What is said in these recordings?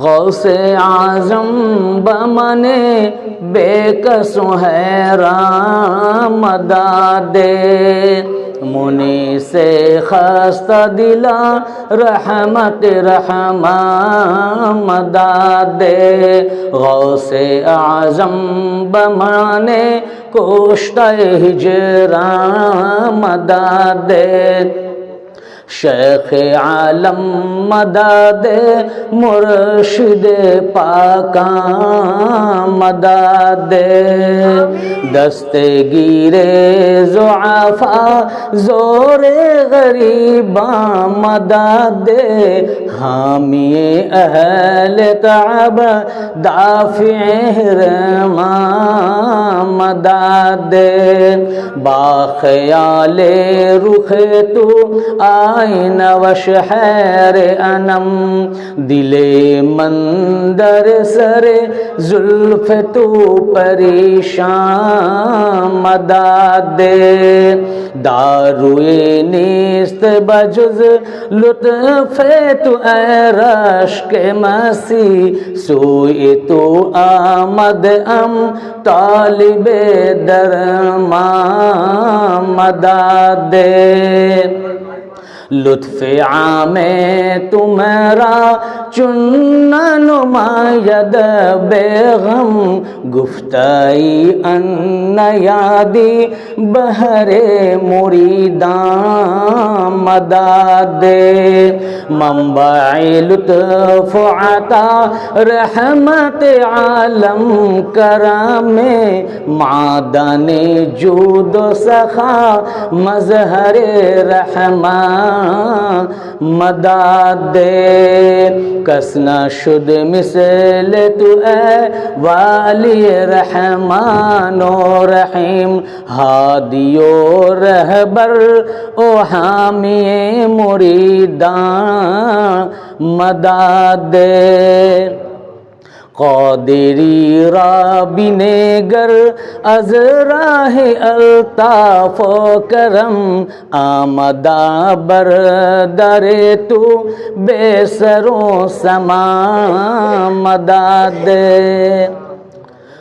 غوث اعظم بمنے بے کسو مداد منی سے خستہ دلا رحمت رحمان مداد غوث اعظم بمانے کوشتہ ہجران مداد شیخ عالم مداد مرشد پاکاں مداد دست گیرے زعفا زور غریباں مداد حامی اہل تعب دافع رحمان مداد باخیال رخ تو آئین و شہر انم دل مندر سر زلف تو پریشان مداد داروئے نیست بجز لطف تو اے رشک مسی سوئی تو آمد ام طالب درمان مداد لطف عام تمہارا چن نماید بیغم گفتائی ان یادی بہر مریدان مداد منبع لطف عطا رحمت عالم کرام معدن جود و سخا مظہر مداد دے۔ کسنا شد مثل تو اے والی رحمان و رحیم، ہادی و رہبر، او حامی مریدان مداد قادری را گر از راہ الطاف و کرم آمدہ بر در تو بے سروں سما مداد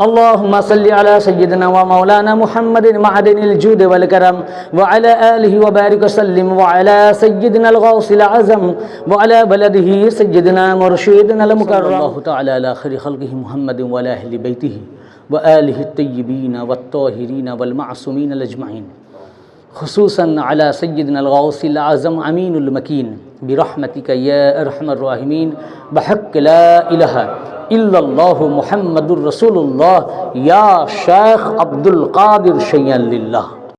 اللهم صل على سيدنا ومولانا محمد معدن الجود والكرم وعلى آله وبارك وسلم وعلى سيدنا الغوث العظم وعلى بلده سيدنا مرشدنا المكرم. الله تعالى على خير خلقه محمد وعلى أهل بيته وآله الطيبين والطاهرين والمعصومين الأجمعين. خصوصا على سيدنا الغوث الأعظم أمين المكين برحمتك يا أرحم الراحمين بحق لا إله إلا الله محمد رسول الله يا شيخ عبد القادر شيئا لله